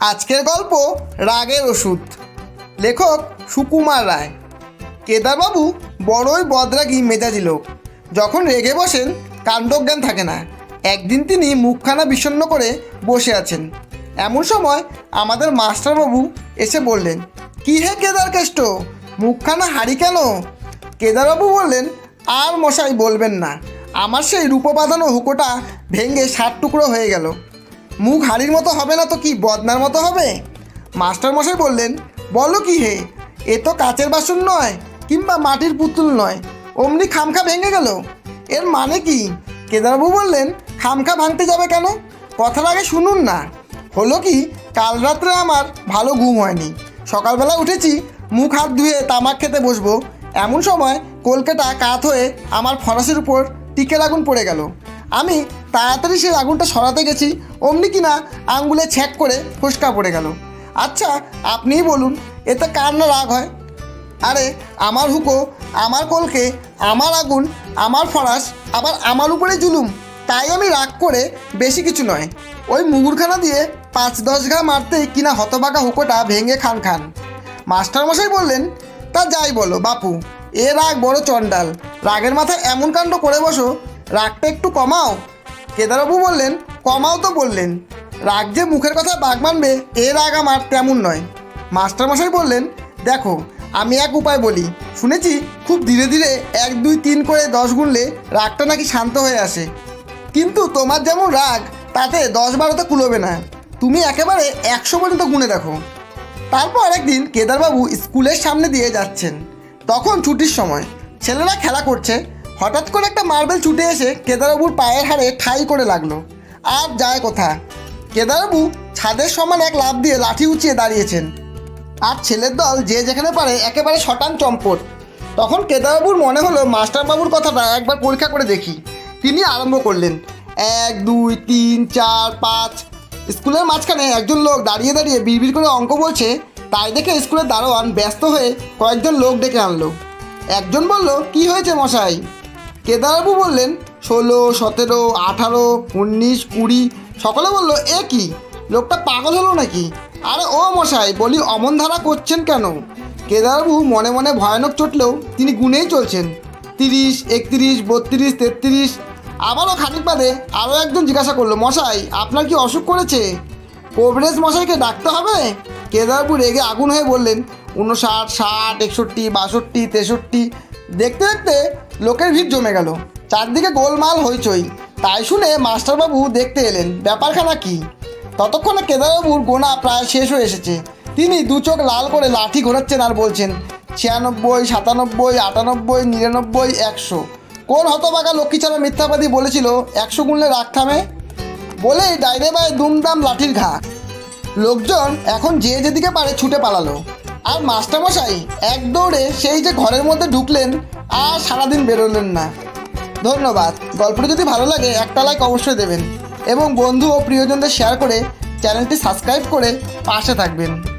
আজকের গল্প রাগের ওষুধ। লেখক সুকুমার রায়। কেদারবাবু বড়ই বদরাগী মেজাজি লোক। যখন রেগে বসেন, কাণ্ডজ্ঞান থাকে না। একদিন তিনি মুখখানা বিষণ্ণ করে বসে আছেন। এমন সময় আমাদের মাস্টারবাবু এসে বললেন, কি হে কেদার কেষ্ট মুখখানা হাড়ি কেন? কেদারবাবু বললেন, আর মশাই বলবেন না। আমার সেই রূপবাঁধানো হুকোটা ভেঙে ষাট টুকরো হয়ে গেল। মুখ হাড়ির মতো হবে না তো কি, বদনার মতো হবে? মাস্টার মশাই বললেন, বলো কি হে, এ তো কাচের বাসন নয়, কিংবা মাটির পুতুল নয়, অমনি খামখা ভেঙে গেল। এর মানে কি? কেদারবাবু বললেন, খামখা ভাঙতে যাবে কেন? কথার আগে শুনুন না। হলো কি, কাল রাত্রে আমার ভালো ঘুম হয়নি। সকালবেলা উঠেছি, মুখ হাত ধুয়ে তামাক খেতে বসবো। এমন সময় কলকাতা কাত হয়ে আমার ফরাসির উপর টিকের আগুন পড়ে গেল। আমি তাড়াতাড়ি সেই আগুনটা সরাতে গেছি, অমনি কিনা আঙ্গুলে ছ্যাক করে ফুসকা পড়ে গেল। আচ্ছা আপনিই বলুন, এতে কার না রাগ হয়? আরে, আমার হুকো, আমার কলকে, আমার আগুন, আমার ফরাস, আবার আমার উপরে জুলুম, তাই আমি রাগ করে বেশি কিছু নয়। ওই মুগুরখানা দিয়ে পাঁচ দশ ঘা মারতেই কিনা হতবাকা হুকোটা ভেঙে খান খান। মাস্টারমশাই বললেন, তা যাই বলো, বাপু, এ রাগ বড় চণ্ডাল। রাগের মাথায় এমন কাণ্ড করে বসো, রাগটা একটু কমাও কেদারবাবু বললেন, কমাও তো বললেন। রাগ যে মুখের কথা বাঘ মানবে, এ রাগ আমার তেমন নয়। মাস্টারমশাই বললেন, দেখো, আমি এক উপায় বলি। শুনেছি, খুব ধীরে ধীরে এক, দুই, তিন করে দশ গুনলে রাগটা নাকি শান্ত হয়ে আসে। কিন্তু তোমার যেমন রাগ, তাতে দশ বারোতে কুলোবে না। তুমি একেবারে একশো পর্যন্ত গুনে দেখো। তারপর একদিন কেদারবাবু স্কুলের সামনে দিয়ে যাচ্ছেন। তখন ছুটির সময়, ছেলেরা খেলা করছে হঠাৎ করে একটা মার্বেল ছুটে এসে কেদারবাবুর পায়ের হাড়ে ঠাই করে লাগল। আর যায় কোথা কেদারবাবু ছাদের সমান এক লাফ দিয়ে লাঠি উঁচিয়ে দাঁড়িয়েছেন। আর ছেলের দল যে যেখানে পারে একেবারে শটান চম্পট। তখন কেদারবাবুর মনে হলো মাস্টারবাবুর কথাটা একবার পরীক্ষা করে দেখি। তিনি আরম্ভ করলেন, এক, দুই, তিন, চার, পাঁচ। স্কুলের মাঝখানে একজন লোক দাঁড়িয়ে দাঁড়িয়ে বিড়বিড় করে অঙ্ক বলছে, তাই দেখে স্কুলের দারোয়ান ব্যস্ত হয়ে কয়েকজন লোক ডেকে আনলো। একজন বলল, কি হয়েছে মশাই? কেদারবাবু বললেন, ষোলো, সতেরো, আঠারো, উনিশ, কুড়ি, সকলে বলল, এ কি? লোকটা পাগল হলো নাকি? আরে ও মশাই, বলি অমন ধারা করছেন কেন? কেদারবাবু মনে মনে ভয়ানক চটলেও তিনি গুনেই চলছেন। তিরিশ, একত্রিশ, বত্রিশ, তেত্রিশ, আবারও খানিক বাদে আরও একজন জিজ্ঞাসা করল, মশাই, আপনার কি অসুখ করেছে? কোবরেজ মশাইকে ডাকতে হবে? কেদারবাবু রেগে আগুন হয়ে বললেন, উনষাট, ষাট, একষট্টি, বাষট্টি, তেষট্টি দেখতে দেখতে লোকের ভিড় জমে গেল। চারদিকে গোলমাল হইচই। তাই শুনে মাস্টারবাবু দেখতে এলেন, ব্যাপারখানা কি? ততক্ষণে কেদারবাবুর গোনা প্রায় শেষ হয়ে এসেছে। তিনি দু চোখ লাল করে লাঠি ঘোরাচ্ছেন আর বলছেন, ছিয়ানব্বই, সাতানব্বই, আটানব্বই, নিরানব্বই, একশো। কোন হতবাগা লক্ষ্মীছাড়া মিথ্যাবাদী বলেছিল, একশো গুনলে রাগ থামে? বলেই ডাইরে বায় দুমদাম লাঠির ঘা। লোকজন এখন যে যেদিকে পারে ছুটে পালালো। আর মাস্টারমশাই, এক দৌড়ে সেই যে ঘরের মধ্যে ঢুকলেন, আর সারাদিন বেরোলেন না। ধন্যবাদ। গল্পটি যদি ভালো লাগে, একটা লাইক অবশ্যই দেবেন। এবং বন্ধু ও প্রিয়জনদের শেয়ার করে চ্যানেলটি সাবস্ক্রাইব করে পাশে থাকবেন।